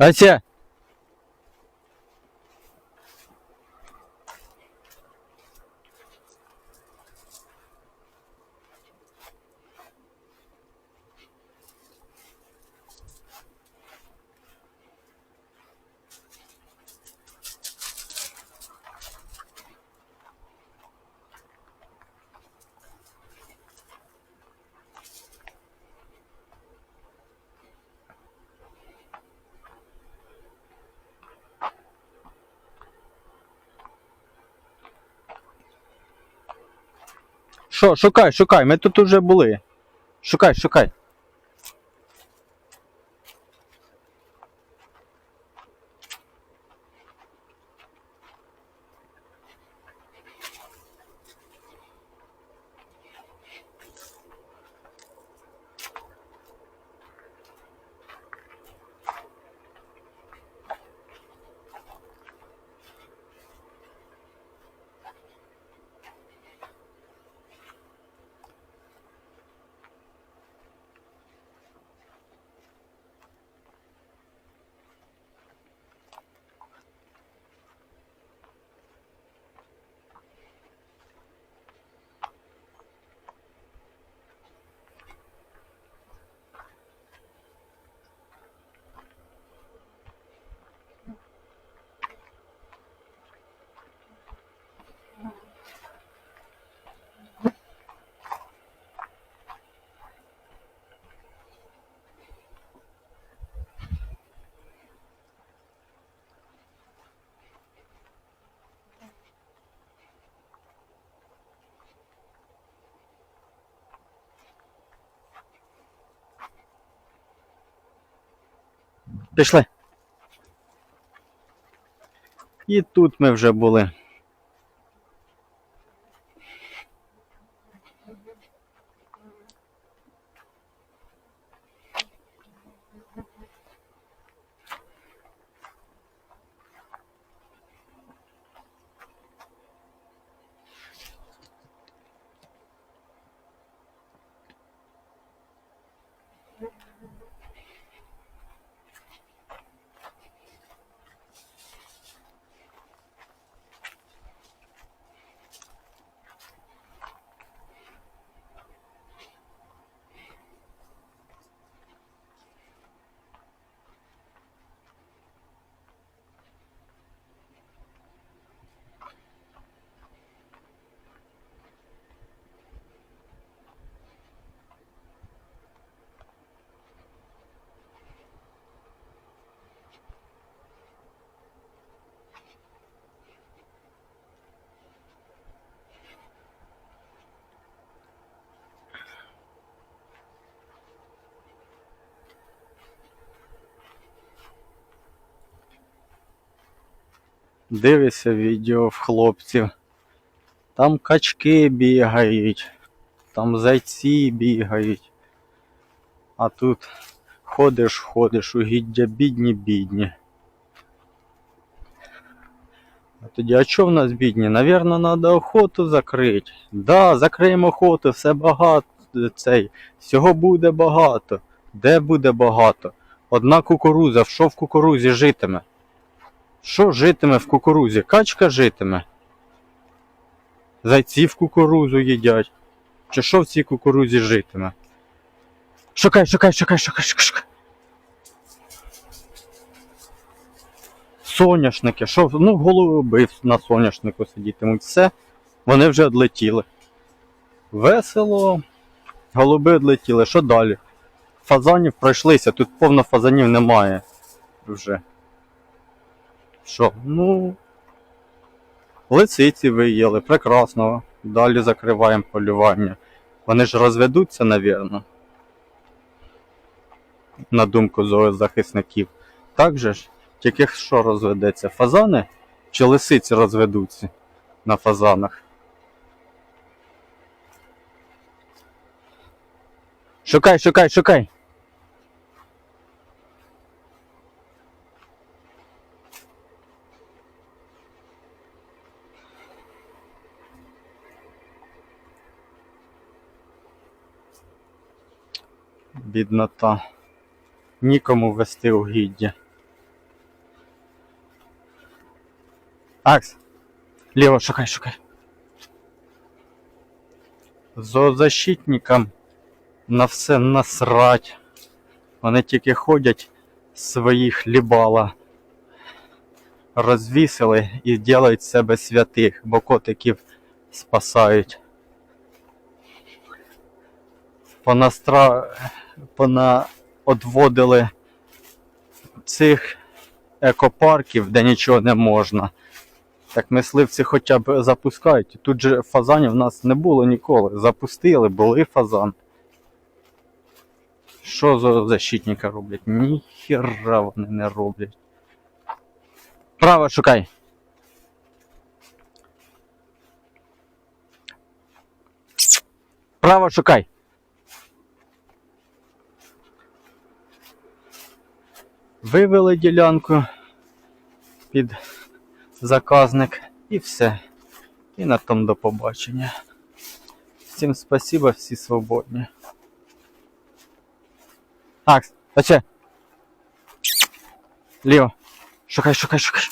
来线 Що, шукай, шукай, ми тут уже були. Шукай, шукай. Пішли. І тут ми вже були. Дивися відео в хлопців. Там качки бігають, там зайці бігають. А тут ходиш, ходиш, угіддя бідні, бідні. А тоді, а що в нас бідні? Навірно, треба охоту закрити. Да, закриємо охоту, все багато цей. Всього буде багато. Де буде багато? Одна кукуруза, що в кукурузі житиме? Що житиме в кукурузі? Качка житиме. Зайці в кукурузу їдять. Чи що в цій кукурузі житиме? Шукай, шукай, шукай, шукай, шукай. шукай. Соняшники, що? Ну, голуби на соняшнику сидітимуть. Все, вони вже відлетіли. Весело. Голуби відлетіли. Що далі? Фазанів пройшлися, тут повно фазанів немає вже. Що? Ну. Лисиці виїли, прекрасно. Далі закриваємо полювання. Вони ж розведуться, навірно. На думку зоозахисників. Так же ж? Тільки що розведеться? Фазани чи лисиці розведуться на фазанах? Шукай, шукай, шукай. біднота. Нікому вести угіддя. Акс! Ліво, шукай, шукай. Зоозащитникам на все насрать. Вони тільки ходять свої хлібала, розвісили і ділають себе святих, бо котиків спасають. Понастра... Пона... одводили цих екопарків, де нічого не можна. Так мисливці хоча б запускають. Тут же фазанів в нас не було ніколи. Запустили, були фазан. Що за защитника роблять? Ніхера вони не роблять. Право шукай. Право шукай. Вивели ділянку під заказник і все. І на тому до побачення. Всім спасибо, всі свободні. Акс, а. Ліво. Шукай, шукай, шукай.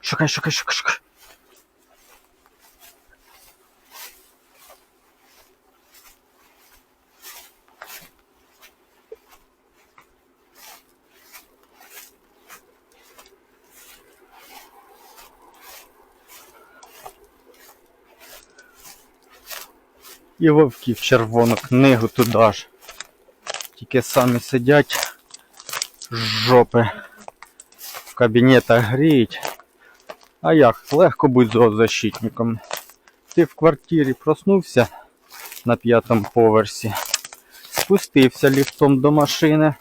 Шукай, шукай, шукай, шукай. І вовки в червону книгу туди ж. Тільки самі сидять жопи. В кабінетах гріють. А як? Легко бути зоозащитником. Ти в квартирі проснувся на п'ятому поверсі, спустився ліфтом до машини,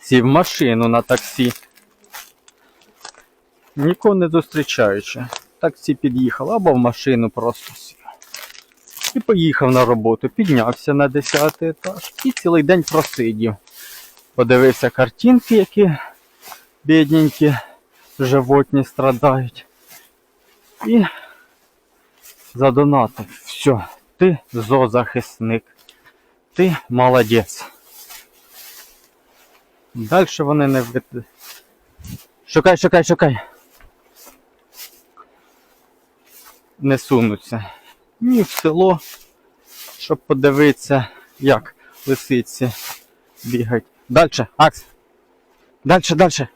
сів машину на таксі. Нікого не зустрічаючи. Таксі під'їхав або в машину просто сів. І поїхав на роботу, піднявся на 10 етаж і цілий день просидів. Подивився картинки, які бідненькі животні страдають. І задонатив. Все, ти зоозахисник. Ти молодець. Далі вони не. Шукай, шукай, шукай. Не сунуться. Ні в село, щоб подивитися, як лисиці бігають. Дальше, Акс. Дальше, дальше.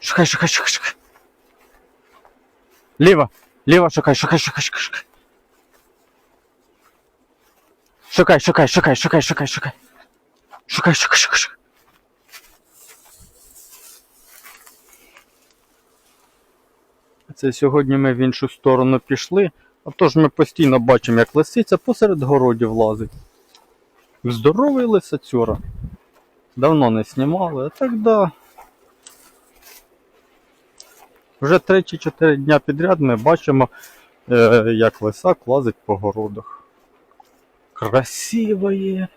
Шукай, шукай, шукай, шукай. Ліво, ліво, шукай, шукай, шукай, шукай, шукай. Шукай, шукай, шукай, шукай, шукай, шукай. Шукай, шукай, шукай, шукай. Це сьогодні ми в іншу сторону пішли, а то ж ми постійно бачимо, як лисиця посеред городів лазить. Здоровий лисацюра. Давно не знімали, а так да. Вже 3-4 дня підряд ми бачимо, е, як лисак лазить по городах. Красиво є.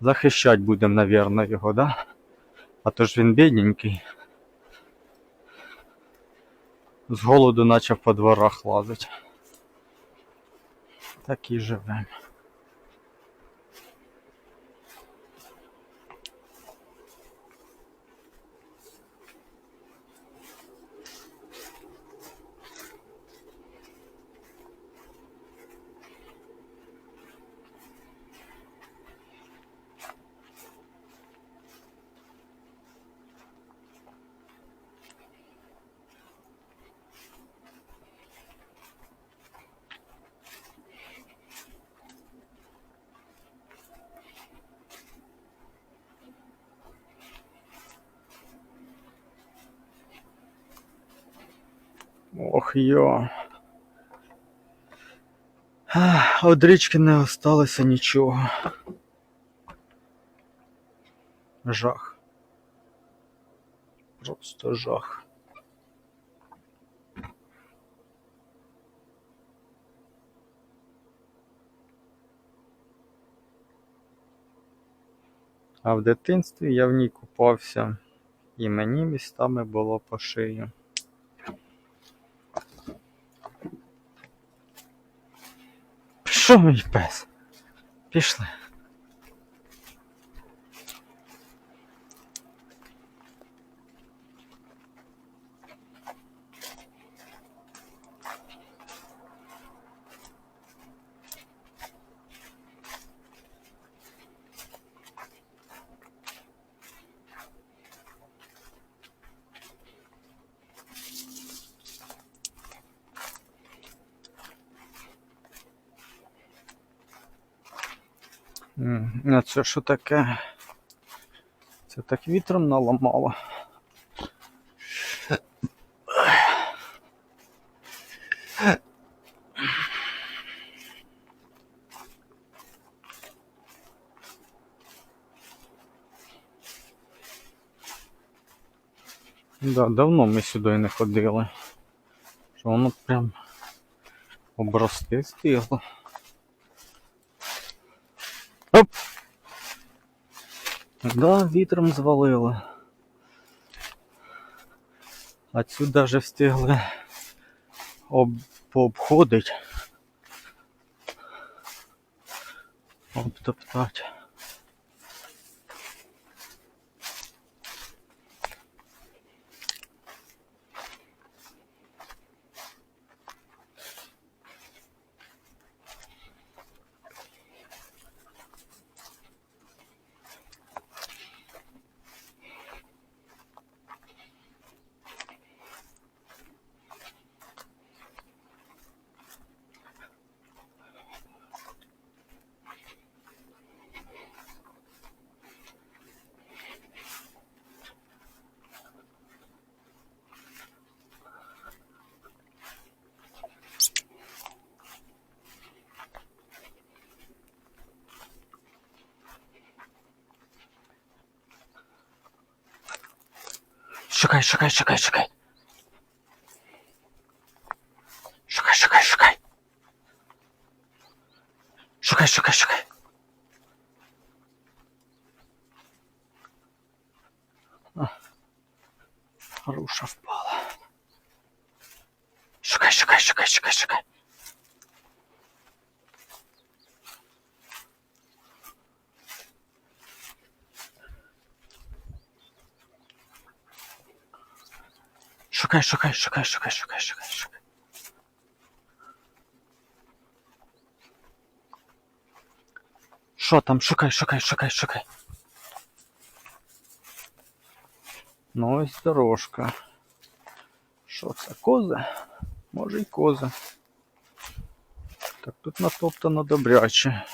Захищать будемо, напевно, його, да? А то ж він бідненький. З голоду наче по дворах лазить. Так і живемо. Ох йо. Од річки не осталося нічого. Жах. Просто жах. А в дитинстві я в ній купався, і мені містами було по шию. Пішов мій пес. Пішли. А це що таке? Це так вітром наламало. Да, давно ми сюди не ходили. Що воно прям обрости стигло. Да, вітром звалило. А цю даже встигли об... пообходить. Обтоптать. Шукай, шукай, шукай, шукай. Шукай, Шукай, шукай, шукай, шукай, шукай, шукай, шукай. Що там? Шукай, шукай, шукай, шукай. Ну дорожка. Що це? Коза? Може й коза. Так тут натоптано добряче.